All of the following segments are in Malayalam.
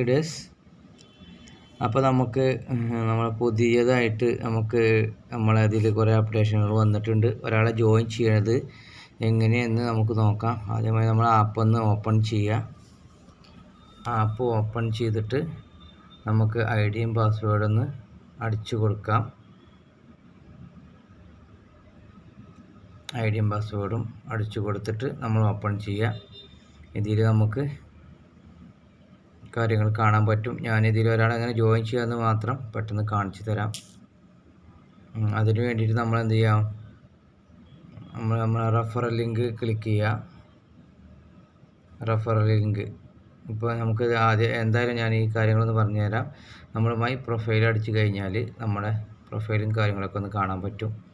ഇഡേഴ്സ് അപ്പോൾ നമുക്ക് നമ്മൾ പുതിയതായിട്ട് നമുക്ക് നമ്മളതിൽ കുറേ അപ്ഡേഷനുകൾ വന്നിട്ടുണ്ട്. ഒരാളെ ജോയിൻ ചെയ്യണത് എങ്ങനെയെന്ന് നമുക്ക് നോക്കാം. ആദ്യമായി നമ്മൾ ആപ്പ് ഒന്ന് ഓപ്പൺ ചെയ്യുക ആപ്പ് ഓപ്പൺ ചെയ്തിട്ട് നമുക്ക് ഐ ഡിയും പാസ്വേഡൊന്ന് അടിച്ചു കൊടുക്കാം. ഐ ഡിയും പാസ്വേഡും അടിച്ചു കൊടുത്തിട്ട് നമ്മൾ ഓപ്പൺ ചെയ്യുക ഇതിൽ നമുക്ക് കാര്യങ്ങൾ കാണാൻ പറ്റും. ഞാനിതിൽ ഒരാളെങ്ങനെ ജോയിൻ ചെയ്യാമെന്ന് മാത്രം പെട്ടെന്ന് കാണിച്ചു തരാം. അതിന് വേണ്ടിയിട്ട് നമ്മൾ എന്ത് ചെയ്യാം? നമ്മൾ നമ്മൾ റെഫറൽ ലിങ്ക് ക്ലിക്ക് ചെയ്യുക റെഫറൽ ലിങ്ക് ഇപ്പോൾ നമുക്ക് ആദ്യം എന്തായാലും ഞാൻ ഈ കാര്യങ്ങളൊന്ന് പറഞ്ഞുതരാം. നമ്മളുമായി പ്രൊഫൈൽ അടിച്ചു കഴിഞ്ഞാൽ നമ്മുടെ പ്രൊഫൈലും കാര്യങ്ങളൊക്കെ ഒന്ന് കാണാൻ പറ്റും.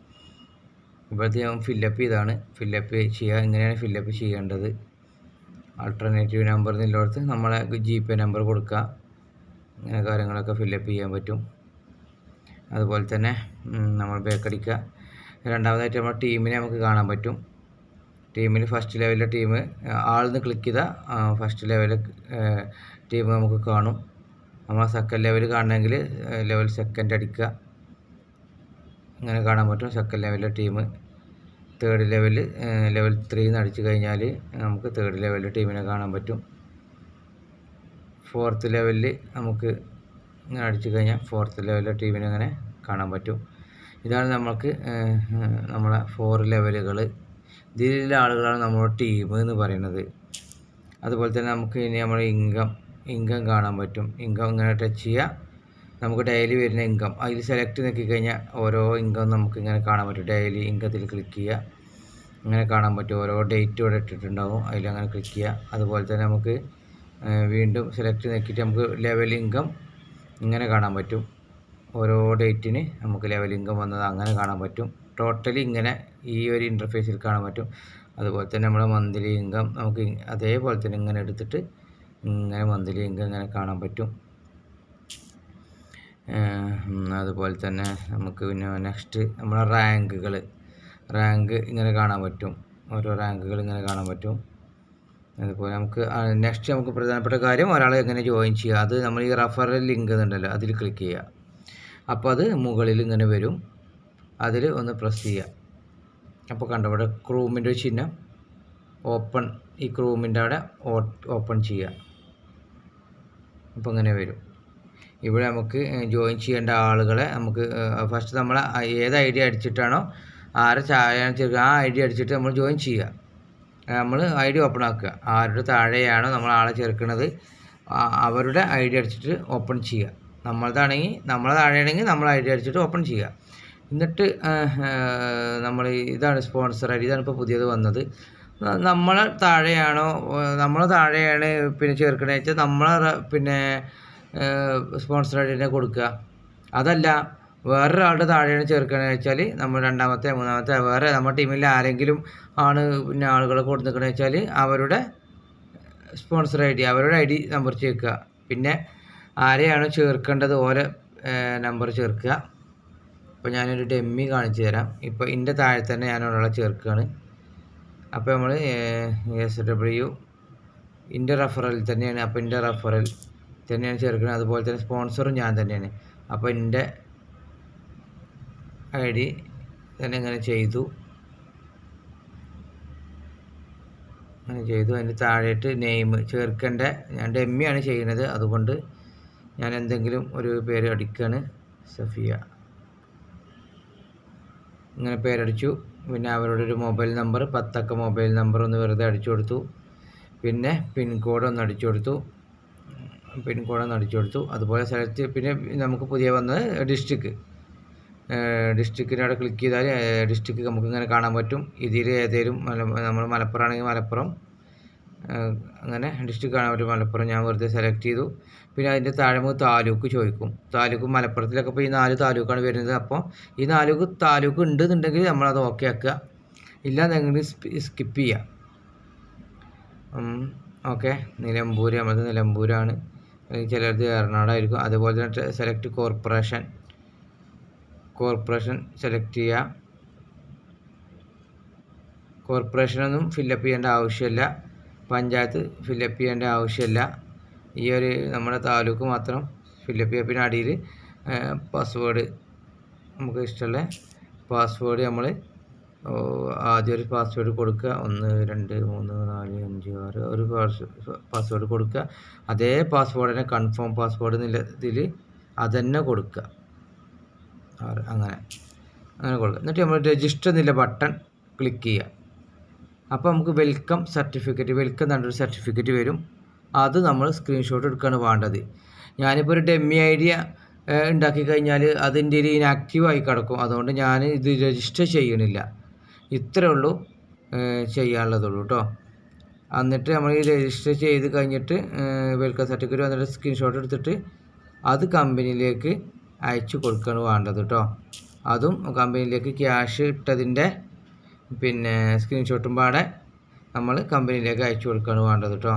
ഇപ്പോഴത്തെ ഞാൻ ഫില്ലപ്പ് ചെയ്താണ്. ഫില്ലപ്പ് ചെയ്യുക ഇങ്ങനെയാണ് ഫില്ലപ്പ് ചെയ്യേണ്ടത്. ആൾട്ടർനേറ്റീവ് നമ്പർ എന്നുള്ളിടത്ത് നമ്മളെ ജി പേ നമ്പർ കൊടുക്കുക. ഇങ്ങനെ കാര്യങ്ങളൊക്കെ ഫില്ലപ്പ് ചെയ്യാൻ പറ്റും. അതുപോലെ തന്നെ നമ്മൾ ബേക്കടിക്കുക രണ്ടാമതായിട്ട് നമ്മുടെ ടീമിനെ നമുക്ക് കാണാൻ പറ്റും. ടീമിൽ ഫസ്റ്റ് ലെവലിലെ ടീം ആളിന്ന് ക്ലിക്ക് ചെയ്താൽ ഫസ്റ്റ് ലെവലിൽ ടീം നമുക്ക് കാണും. നമ്മൾ സെക്കൻഡ് ലെവൽ കാണണമെങ്കിൽ ലെവൽ സെക്കൻഡ് അടിക്കുക. അങ്ങനെ കാണാൻ പറ്റും സെക്കൻഡ് ലെവലിലെ ടീം തേർഡ് ലെവൽ ലെവൽ ത്രീന്ന് അടിച്ചു കഴിഞ്ഞാൽ നമുക്ക് തേർഡ് ലെവലിൽ ടീമിനെ കാണാൻ പറ്റും. ഫോർത്ത് ലെവലിൽ നമുക്ക് ഇങ്ങനെ അടിച്ചു കഴിഞ്ഞാൽ ഫോർത്ത് ലെവലിലെ ടീമിനെ അങ്ങനെ കാണാൻ പറ്റും. ഇതാണ് നമുക്ക് നമ്മളെ ഫോർ ലെവലുകൾ ഇതിലുള്ള ആളുകളാണ് നമ്മുടെ ടീം എന്ന് പറയുന്നത്. അതുപോലെ തന്നെ നമുക്ക് ഇനി നമ്മുടെ ഇൻകം ഇൻകം കാണാൻ പറ്റും. ഇൻകം ഇങ്ങനെ ടച്ച് ചെയ്യുക നമുക്ക് ഡെയിലി വരുന്ന ഇൻകം അതിൽ സെലക്ട് നോക്കിക്കഴിഞ്ഞാൽ ഓരോ ഇൻകം നമുക്ക് ഇങ്ങനെ കാണാൻ പറ്റും. ഡെയിലി ഇൻകത്തിൽ ക്ലിക്ക് ചെയ്യുക. ഇങ്ങനെ കാണാൻ പറ്റും. ഓരോ ഡേറ്റ് ഇവിടെ ഇട്ടിട്ടുണ്ടാവും. അതിലങ്ങനെ ക്ലിക്ക് ചെയ്യുക. അതുപോലെ തന്നെ നമുക്ക് വീണ്ടും സെലക്ട് നോക്കിയിട്ട് നമുക്ക് ലെവൽ ഇൻകം ഇങ്ങനെ കാണാൻ പറ്റും. ഓരോ ഡേറ്റിന് നമുക്ക് ലെവൽ ഇൻകം വന്നത് അങ്ങനെ കാണാൻ പറ്റും. ടോട്ടലി ഇങ്ങനെ ഈ ഒരു ഇന്റർഫേസിൽ കാണാൻ പറ്റും. അതുപോലെ തന്നെ നമ്മുടെ മന്ത്ലി ഇൻകം നമുക്ക് അതേപോലെ തന്നെ ഇങ്ങനെ എടുത്തിട്ട് ഇങ്ങനെ മന്ത്ലി ഇൻകം ഇങ്ങനെ കാണാൻ പറ്റും. അതുപോലെ തന്നെ നമുക്ക് പിന്നെ നെക്സ്റ്റ് നമ്മളെ റാങ്കുകൾ റാങ്ക് ഇങ്ങനെ കാണാൻ പറ്റും. ഓരോ റാങ്കുകൾ ഇങ്ങനെ കാണാൻ പറ്റും. അതുപോലെ നമുക്ക് നെക്സ്റ്റ് നമുക്ക് പ്രധാനപ്പെട്ട കാര്യം ഒരാളെ എങ്ങനെ ജോയിൻ ചെയ്യുക. അത് നമ്മൾ ഈ റഫറൽ ലിങ്ക് ഉണ്ടല്ലോ അതിൽ ക്ലിക്ക് ചെയ്യുക. അപ്പോൾ അത് മുകളിൽ ഇങ്ങനെ വരും. അതിൽ ഒന്ന് പ്രസ് ചെയ്യുക. അപ്പോൾ കണ്ടോ ഇവിടെ ക്രൂമിന്റെ ചിഹ്നം ഓപ്പൺ ഈ ക്രൂമിന്റെ അവിടെ ഓപ്പൺ ചെയ്യുക. അപ്പോൾ ഇങ്ങനെ വരും. ഇവിടെ നമുക്ക് ജോയിൻ ചെയ്യേണ്ട ആളുകളെ നമുക്ക് ഫസ്റ്റ് നമ്മൾ ഏത് ഐ ഡി അടിച്ചിട്ടാണോ ആരെ ചായ ചേർക്കുക ആ ഐ ഡി അടിച്ചിട്ട് നമ്മൾ ജോയിൻ ചെയ്യുക. നമ്മൾ ഐ ഡി ഓപ്പൺ ആക്കുക. ആരുടെ താഴെയാണോ നമ്മൾ ആളെ ചേർക്കുന്നത് അവരുടെ ഐ ഡി അടിച്ചിട്ട് ഓപ്പൺ ചെയ്യുക. നമ്മളതാണെങ്കിൽ നമ്മളെ താഴെയാണെങ്കിൽ നമ്മൾ ഐ ഡി അടിച്ചിട്ട് ഓപ്പൺ ചെയ്യുക. എന്നിട്ട് നമ്മൾ ഇതാണ് സ്പോൺസർ ഐ ഡി ഇതാണ് ഇപ്പോൾ പുതിയത് വന്നത്. നമ്മളെ താഴെയാണോ നമ്മളെ താഴെയാണ് പിന്നെ ചേർക്കണേ വെച്ചാൽ നമ്മളെ പിന്നെ സ്പോൺസർ തന്നെ കൊടുക്കുക. അതല്ല വേറൊരാളുടെ താഴെയാണ് ചേർക്കണമെന്ന് വെച്ചാൽ നമ്മൾ രണ്ടാമത്തെ മൂന്നാമത്തെ വേറെ നമ്മുടെ ടീമിൽ ആരെങ്കിലും ആണ് പിന്നെ ആളുകളെ കൊടുത്തിക്കണമെന്ന് വെച്ചാൽ അവരുടെ സ്പോൺസർ ഐ ഡി അവരുടെ ഐ ഡി നമ്പർ ചേർക്കുക. പിന്നെ ആരെയാണ് ചേർക്കേണ്ടത് ഓരോ നമ്പർ ചേർക്കുക. അപ്പോൾ ഞാനൊരു ഡെമ്മി കാണിച്ചു തരാം. ഇപ്പോൾ എന്റെ താഴെ തന്നെ ഞാൻ ഒരാളെ ചേർക്കുകയാണ്. അപ്പോൾ നമ്മൾ എസ് ഡബ്ല്യു ഇന്റെ റെഫറൽ തന്നെയാണ്. അപ്പോൾ ഇന്റെ റെഫറൽ തന്നെയാണ് ചേർക്കുന്നത്. അതുപോലെ തന്നെ സ്പോൺസറും ഞാൻ തന്നെയാണ്. അപ്പോൾ എന്റെ ഐ ഡി തന്നെ ഇങ്ങനെ ചെയ്തു. അങ്ങനെ ചെയ്തു. അതിന്റെ താഴെയിട്ട് നെയിം ചേർക്കേണ്ട ഞാൻ ഡെമ്മിയാണ് ചെയ്യുന്നത്. അതുകൊണ്ട് ഞാൻ എന്തെങ്കിലും ഒരു പേര് അടിക്കുകയാണ് സഫിയ. ഇങ്ങനെ പേരടിച്ചു. പിന്നെ അവരുടെ ഒരു മൊബൈൽ നമ്പർ പത്തക്ക മൊബൈൽ നമ്പർ ഒന്ന് വെറുതെ അടിച്ചു കൊടുത്തു. പിന്നെ പിൻകോഡ് ഒന്ന് അടിച്ചു കൊടുത്തു. പിൻകോഡ് ഒന്ന് അടിച്ചു കൊടുത്തു. അതുപോലെ സെലക്ട് പിന്നെ നമുക്ക് പുതിയ വന്നത് ഡിസ്ട്രിക്ട് ഡിസ്ട്രിക്റ്റിന്റെ അവിടെ ക്ലിക്ക് ചെയ്താൽ ഡിസ്ട്രിക്ട് നമുക്ക് ഇങ്ങനെ കാണാൻ പറ്റും. ഇതിൽ ഏതെങ്കിലും നമ്മൾ മലപ്പുറം ആണെങ്കിൽ മലപ്പുറം. അങ്ങനെ ഡിസ്ട്രിക്ട് കാണാൻ പറ്റും മലപ്പുറം. ഞാൻ വെറുതെ സെലക്ട് ചെയ്തു. പിന്നെ അതിന്റെ താഴെ താലൂക്ക് ചോദിക്കും. താലൂക്ക് മലപ്പുറത്തിലൊക്കെ ഇപ്പോൾ ഈ നാല് താലൂക്കാണ് വരുന്നത്. അപ്പോൾ ഈ നാലൂക്ക് താലൂക്ക് ഉണ്ടെന്നുണ്ടെങ്കിൽ നമ്മളത് ഓക്കെ ആക്കുക. ഇല്ലാന്നെങ്കിൽ സ്കിപ്പ് ചെയ്യുക. ഓക്കെ നിലമ്പൂർ നമ്മളത് നിലമ്പൂരാണ്. ചിലത് എറണാകുളമായിരിക്കും. അതുപോലെ തന്നെ സെലക്ട് കോർപ്പറേഷൻ കോർപ്പറേഷൻ സെലക്ട് ചെയ്യുക കോർപ്പറേഷനൊന്നും ഫില്ലപ്പ് ചെയ്യേണ്ട ആവശ്യമില്ല. പഞ്ചായത്ത് ഫില്ലപ്പ് ചെയ്യേണ്ട ആവശ്യമില്ല. ഈ ഒരു നമ്മുടെ താലൂക്ക് മാത്രം ഫില്ലപ്പ് ചെയ്യുക പിന്നെ അടിയിൽ പാസ്വേഡ് നമുക്ക് ഇഷ്ടമുള്ള പാസ്വേഡ് നമ്മൾ ആദ്യം ഒരു പാസ്വേഡ് കൊടുക്കുക. ഒന്ന് രണ്ട് മൂന്ന് നാല് അഞ്ച് ആറ് ഒരു പാസ്വേഡ് കൊടുക്കുക. അതേ പാസ്വേഡ് തന്നെ കൺഫേം പാസ്വേഡ് എന്നുള്ള ഇതിൽ അതന്നെ കൊടുക്കുക. ആറ് അങ്ങനെ. അങ്ങനെ കൊടുക്കുക. എന്നിട്ട് നമ്മൾ രജിസ്റ്റർ എന്നുള്ള ബട്ടൺ ക്ലിക്ക് ചെയ്യുക. അപ്പോൾ നമുക്ക് വെൽക്കം സർട്ടിഫിക്കറ്റ് വെൽക്കം എന്നൊരു സർട്ടിഫിക്കറ്റ് വരും. അത് നമ്മൾ സ്ക്രീൻഷോട്ട് എടുക്കുകയാണ് വേണ്ടത്. ഞാനിപ്പോൾ ഒരു ഡെമ്മി ഐഡിയ ഉണ്ടാക്കി കഴിഞ്ഞാൽ അതിന്റെ ഒരു ഇനാക്റ്റീവ് ആയി കിടക്കും. അതുകൊണ്ട് ഞാൻ ഇത് രജിസ്റ്റർ ചെയ്യണില്ല. ഇത്രേ ഉള്ളൂ ചെയ്യാനുള്ളതുള്ളൂ കേട്ടോ എന്നിട്ട് നമ്മൾ ഈ രജിസ്റ്റർ ചെയ്ത് കഴിഞ്ഞിട്ട് വെൽക്കം സർട്ടിഫിക്കറ്റ് വന്നിട്ട് സ്ക്രീൻഷോട്ട് എടുത്തിട്ട് അത് കമ്പനിയിലേക്ക് അയച്ചു കൊടുക്കുകയാണ് വേണ്ടത് കേട്ടോ അതും കമ്പനിയിലേക്ക് ക്യാഷ് ഇട്ടതിന്റെ പിന്നെ സ്ക്രീൻഷോട്ടും പാടെ നമ്മൾ കമ്പനിയിലേക്ക് അയച്ചു കൊടുക്കുകയാണ് വേണ്ടത് കേട്ടോ